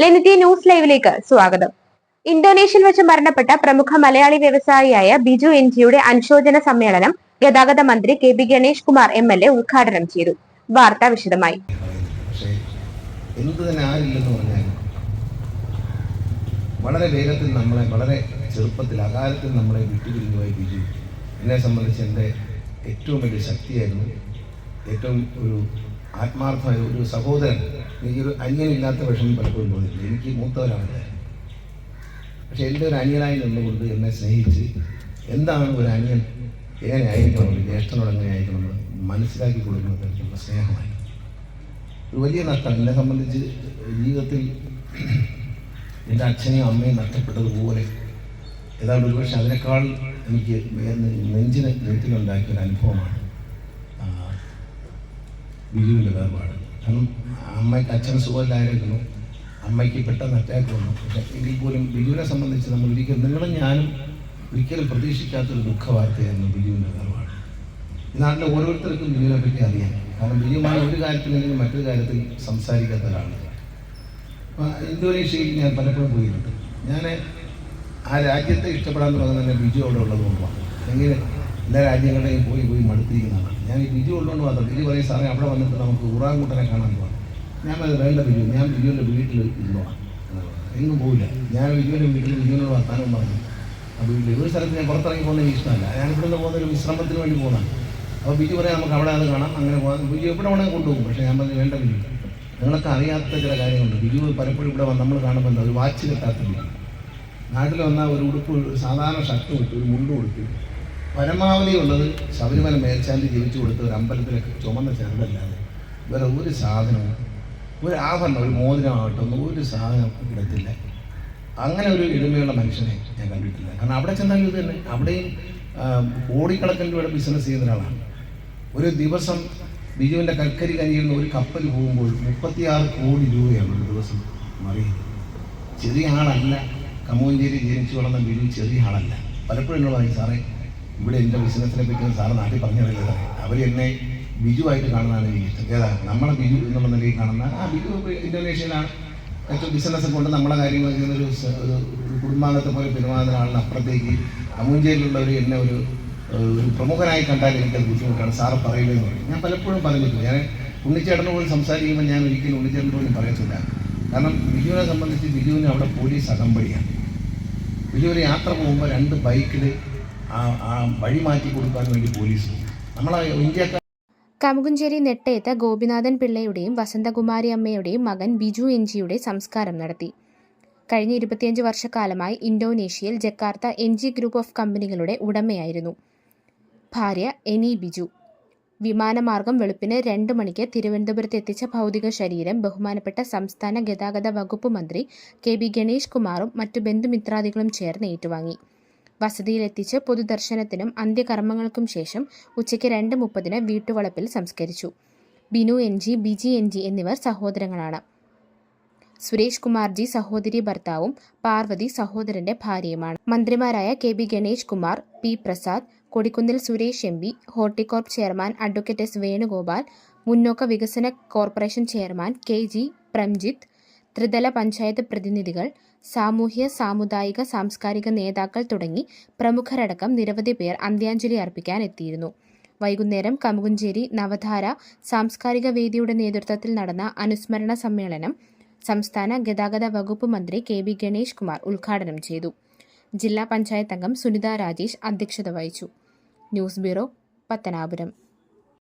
ലെനിറ്റി news ലൈവിലേക്ക് സ്വാഗതം. ഇന്തോനേഷ്യയിൽ വെച്ച് മരണപ്പെട്ട പ്രമുഖ മലയാളി വ്യവസായിയായ ബിജു എൻ ജിയുടെ അനുശോചന സമ്മേളനം ഗതാഗത മന്ത്രി K B Ganesh Kumar M L A ഉദ്ഘാടനം ചെയ്തു. വാർത്ത വിശദമായി. വളരെ വേഗത്തിൽ നമ്മളെ വളരെ ചെറുപ്പത്തിൽ അകാലത്തിൽ നമ്മളെ വിട്ടുപിരിഞ്ഞുപോയി ബിജു എന്നെ സംബന്ധിച്ച് എന്റെ ഏറ്റവും വലിയ ശക്തിയായിരുന്നു. ഏറ്റവും ഒരു ആത്മാർത്ഥമായ ഒരു സഹോദരൻ എനിക്കൊരു അന്യനില്ലാത്ത വിഷമം പലപ്പോഴും തോന്നിയില്ല എനിക്ക് മൂത്തവരാണ്. പക്ഷെ എന്റെ ഒരു അനിയനായി നിന്നുകൊണ്ട് എന്നെ സ്നേഹിച്ച് എന്താണ് ഒരു അന്യൻ എങ്ങനെ ആയിരിക്കണം ഒരു ജ്യേഷ്ഠനോട് എങ്ങനെ ആയിരിക്കണം എന്ന് മനസ്സിലാക്കി കൊടുക്കുന്ന തരത്തിലുള്ള സ്നേഹമായി. ഒരു വലിയ നഷ്ടം. എന്നെ സംബന്ധിച്ച് ജീവിതത്തിൽ എന്റെ അച്ഛനെയും അമ്മയും നഷ്ടപ്പെട്ടതുപോലെ ഏതാണ്ട് ഒരുപക്ഷെ അതിനേക്കാൾ എനിക്ക് നെഞ്ചിന് നെഞ്ചിലുണ്ടാക്കിയ ഒരു അനുഭവമാണ്. ബിജുവിന്റെ വേർപാട് കാരണം അമ്മയ്ക്ക് അച്ഛന് സുഖമില്ലായിരുന്നു. അമ്മയ്ക്ക് പെട്ടെന്ന് അറ്റാക്ക് വന്നു. പക്ഷേ എങ്കിൽ പോലും ബിജുവിനെ സംബന്ധിച്ച് നമ്മൾ ഒരിക്കലും നിങ്ങളും ഞാനും ഒരിക്കലും പ്രതീക്ഷിക്കാത്തൊരു ദുഃഖവാർത്തയായിരുന്നു ബിജുവിന്റെ ഈ നാട്ടിലെ ഓരോരുത്തർക്കും ബിജുവിനെ പറ്റി അറിയാം. കാരണം ബിജുമായി ഒരു കാര്യത്തിലെങ്കിലും മറ്റൊരു കാര്യത്തിൽ സംസാരിക്കാത്ത ഒരാളാണ് അപ്പോൾ ഇന്തോനേഷ്യയിൽ ഞാൻ പലപ്പോഴും പോയിട്ടുണ്ട്. ഞാൻ ആ രാജ്യത്തെ ഇഷ്ടപ്പെടാൻ തുടങ്ങുന്ന ബിജു അവിടെ ഉള്ളത് കൊണ്ടാണ്. എങ്ങനെ എല്ലാ രാജ്യങ്ങളുടെയും പോയി പോയി മടുത്തിരിക്കുന്നതാണ്. ഞാൻ ഈ ബിജു ഉള്ളതുകൊണ്ട് മാത്രം. ബിജു പറയും സാറേ അവിടെ വന്നിട്ട് നമുക്ക് ഉറാങ്കൂട്ടനെ കാണാൻ പോകാം ഞാൻ അത് വേണ്ട ബിജു ഞാൻ ബിജുവിന്റെ വീട്ടിൽ ഇരുന്നോളാം എങ്ങും പോയില്ല ഞാൻ ബിജുവിന്റെ വീട്ടിൽ ബിജുവിനോട് വർത്താനം പറഞ്ഞു. ആ വീട്ടിൽ ഒരു സ്ഥലത്ത് ഞാൻ പുറത്തിറങ്ങി പോകുന്നത് ഇഷ്ടമല്ല. ഞാൻ ഇവിടെ നിന്ന് പോകുന്ന ഒരു വിശ്രമത്തിന് വേണ്ടി പോകുന്നതാണ്. അപ്പോൾ ബിജു പറയാം നമുക്ക് അവിടെ അത് കാണാം അങ്ങനെ പോകാം. ബിജു എവിടെ വേണമെങ്കിൽ കൊണ്ടുപോകും. പക്ഷേ ഞാൻ പറഞ്ഞു വേണ്ട ബിജു. നിങ്ങളൊക്കെ അറിയാത്ത ചില കാര്യങ്ങളുണ്ട്. ബിജു പലപ്പോഴും ഇവിടെ നമ്മൾ കാണുമ്പോൾ എന്താ ഒരു വാച്ച് കിട്ടാത്തില്ല നാട്ടിൽ വന്നാൽ ഒരു ഉടുപ്പ് സാധാരണ ഷർട്ട് കൊടുത്തു ഒരു മുണ്ട് കൊടുത്തു പരമാവധി ഉള്ളത് ശബരിമല മേൽശാന്തി ജീവിച്ചു കൊടുത്ത ഒരു അമ്പലത്തിലൊക്കെ ചുമന്ന ചെറുതല്ലാതെ വേറെ ഒരു സാധനവും ഒരു ആഭരണം ഒരു മോതിരമാകട്ടെ ഒന്നും ഒരു സാധനം ഇടത്തില്ല അങ്ങനെ ഒരു എളിമയുള്ള മനുഷ്യനെ ഞാൻ കണ്ടിട്ടില്ല. കാരണം അവിടെ ചെന്നാൽ ഇത് തന്നെ. അവിടെയും കോടിക്കണക്കിന് രൂപയുടെ ബിസിനസ് ചെയ്യുന്ന ഒരാളാണ്. ഒരു ദിവസം ബിജുവിന്റെ കൽക്കരി കനിയിൽ നിന്ന് ഒരു കപ്പൽ പോകുമ്പോൾ മുപ്പത്തിയാറ് കോടി രൂപയാണ് ഒരു ദിവസം മറിയുന്നത്. ചെറിയ ആളല്ല. കമ്മൂഞ്ചേരി ജനിച്ചു വളർന്ന ബിജു ചെറിയ ആളല്ല. പലപ്പോഴും പറയും സാറേ ഇവിടെ എന്റെ ബിസിനസ്സിനെ പറ്റി സാറ് നാട്ടിൽ പറഞ്ഞു തരുന്നത് അവർ എന്നെ ബിജുവായിട്ട് കാണുന്നതാണ് എനിക്ക് ഇഷ്ടം ഏതാ നമ്മളെ ബിജു എന്നുള്ള നിലയിൽ കാണുന്ന ആ ബിജു ഇന്തോനേഷ്യയിലാണ്. ഏറ്റവും ബിസിനസ് കൊണ്ട് നമ്മളെ കാര്യങ്ങൾ ചെയ്യുന്ന ഒരു കുടുംബാംഗത്തെ പോലെ പെരുമാറുന്ന ആളിന് അപ്പുറത്തേക്ക് കമ്മൂഞ്ചേരിയിലുള്ളവർ എന്നെ ഒരു ഒരു പ്രമുഖനായി കണ്ടാൽ എനിക്കത് ബുദ്ധിമുട്ടാണ്. സാറ് പറയുന്നത് പറയും. ഞാൻ പലപ്പോഴും പറഞ്ഞിട്ടുണ്ട്. ഞാൻ ഉണ്ണിച്ചേട്ടനെ പോലും സംസാരിക്കുമ്പോൾ ഞാൻ ഒരിക്കലും ഉണ്ണിച്ചേട്ടൻ പോലും പറയത്തില്ല. കാരണം ബിജുവിനെ സംബന്ധിച്ച് ബിജുവിന് അവിടെ പോലീസ് അകമ്പടിയാണ്. ബിജു ഒരു യാത്ര പോകുമ്പോൾ രണ്ട് ബൈക്കിൽ ആ ആ കൊടുക്കാൻ വേണ്ടി നമ്മളെ കമുകുഞ്ചേരി നെട്ടയത്ത് ഗോപിനാഥൻ പിള്ളയുടെയും വസന്തകുമാരി അമ്മയുടെയും മകൻ ബിജു എൻജിയുടെ സംസ്കാരം നടത്തി. കഴിഞ്ഞ ഇരുപത്തിയഞ്ച് വർഷക്കാലമായി ഇന്തോനേഷ്യയിൽ Jakarta N G group of കമ്പനികളുടെ ഉടമയായിരുന്നു. ഭാര്യ എനി ബിജു. വിമാനമാർഗം വെളുപ്പിന് രണ്ട് മണിക്ക് തിരുവനന്തപുരത്ത് എത്തിച്ച ഭൗതിക ശരീരം ബഹുമാനപ്പെട്ട സംസ്ഥാന ഗതാഗത വകുപ്പ് മന്ത്രി കെ ബി ഗണേഷ് കുമാറും മറ്റു ബന്ധുമിത്രാദികളും ചേർന്ന് ഏറ്റുവാങ്ങി. വസതിയിലെത്തിച്ച് പൊതുദർശനത്തിനും അന്ത്യകർമ്മങ്ങൾക്കും ശേഷം ഉച്ചയ്ക്ക് രണ്ട് മുപ്പതിന് വീട്ടുവളപ്പിൽ സംസ്കരിച്ചു. Binu N G Biji N G എന്നിവർ സഹോദരങ്ങളാണ്. സുരേഷ് കുമാർജി സഹോദരി ഭർത്താവും പാർവതി സഹോദരന്റെ ഭാര്യയുമാണ്. മന്ത്രിമാരായ K B Ganesh Kumar P Prasad Kodikunnil Suresh M P Horticorp chairman advocate S Venugopal മുന്നോക്ക വികസന corporation chairman K G Premjith ത്രിതല പഞ്ചായത്ത് പ്രതിനിധികൾ സാമൂഹ്യ സാമുദായിക സാംസ്കാരിക നേതാക്കൾ തുടങ്ങി പ്രമുഖരടക്കം നിരവധി പേർ അന്ത്യാഞ്ജലി അർപ്പിക്കാൻ എത്തിയിരുന്നു. വൈകുന്നേരം കമുകുഞ്ചേരി നവധാര സാംസ്കാരിക വേദിയുടെ നേതൃത്വത്തിൽ നടന്ന അനുസ്മരണ സമ്മേളനം സംസ്ഥാന ഗതാഗത വകുപ്പ് മന്ത്രി കെ ബി ഗണേഷ് കുമാർ ഉദ്ഘാടനം ചെയ്തു. ജില്ലാ പഞ്ചായത്ത് അംഗം സുനിത രാജേഷ് അധ്യക്ഷത വഹിച്ചു. News bureau Pathanapuram.